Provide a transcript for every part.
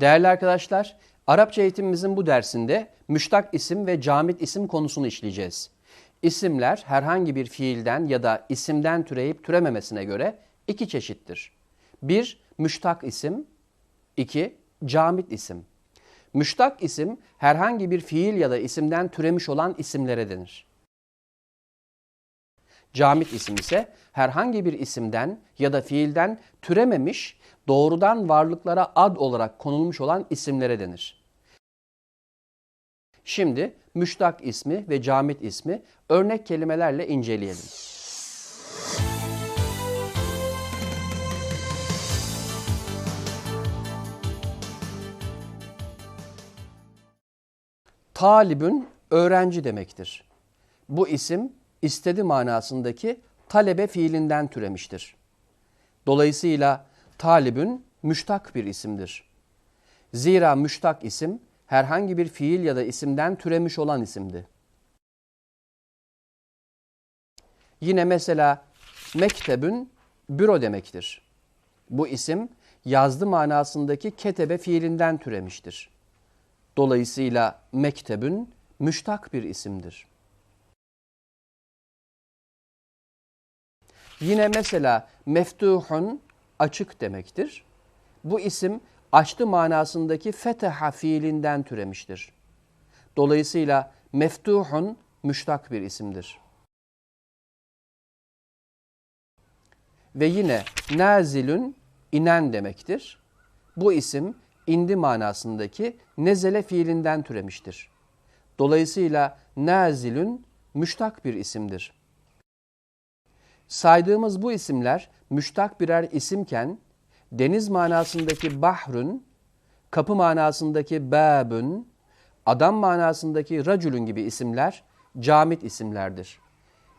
Değerli arkadaşlar, Arapça eğitimimizin bu dersinde müştak isim ve camit isim konusunu işleyeceğiz. İsimler herhangi bir fiilden ya da isimden türeyip türememesine göre iki çeşittir. Bir, müştak isim, iki, camit isim. Müştak isim herhangi bir fiil ya da isimden türemiş olan isimlere denir. Camit isim ise herhangi bir isimden ya da fiilden türememiş, doğrudan varlıklara ad olarak konulmuş olan isimlere denir. Şimdi müştak ismi ve camit ismi örnek kelimelerle inceleyelim. Talibün öğrenci demektir. Bu isim istedi manasındaki talebe fiilinden türemiştir. Dolayısıyla talibün müştak bir isimdir. Zira müştak isim herhangi bir fiil ya da isimden türemiş olan isimdi. Yine mesela mektebün büro demektir. Bu isim yazdı manasındaki ketebe fiilinden türemiştir. Dolayısıyla mektebün müştak bir isimdir. Yine mesela meftuhun açık demektir. Bu isim açtı manasındaki feteha fiilinden türemiştir. Dolayısıyla meftuhun müştak bir isimdir. Ve yine nazilün inen demektir. Bu isim indi manasındaki nezele fiilinden türemiştir. Dolayısıyla nazilün müştak bir isimdir. Saydığımız bu isimler müştak birer isimken deniz manasındaki bahrün, kapı manasındaki babün, adam manasındaki racülün gibi isimler camit isimlerdir.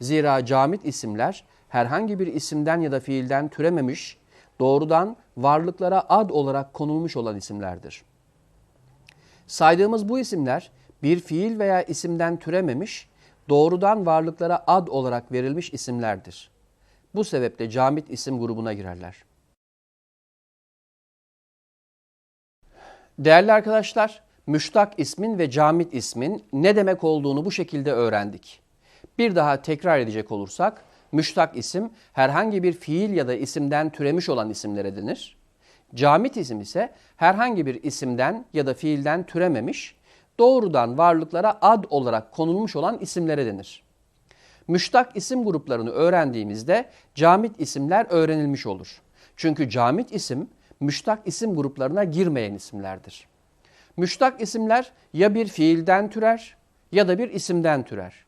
Zira camit isimler herhangi bir isimden ya da fiilden türememiş, doğrudan varlıklara ad olarak konulmuş olan isimlerdir. Saydığımız bu isimler bir fiil veya isimden türememiş, doğrudan varlıklara ad olarak verilmiş isimlerdir. Bu sebeple camit isim grubuna girerler. Değerli arkadaşlar, müştak ismin ve camit ismin ne demek olduğunu bu şekilde öğrendik. Bir daha tekrar edecek olursak, müştak isim herhangi bir fiil ya da isimden türemiş olan isimlere denir. Camit isim ise herhangi bir isimden ya da fiilden türememiş, doğrudan varlıklara ad olarak konulmuş olan isimlere denir. Müştak isim gruplarını öğrendiğimizde camit isimler öğrenilmiş olur. Çünkü camit isim müştak isim gruplarına girmeyen isimlerdir. Müştak isimler ya bir fiilden türer ya da bir isimden türer.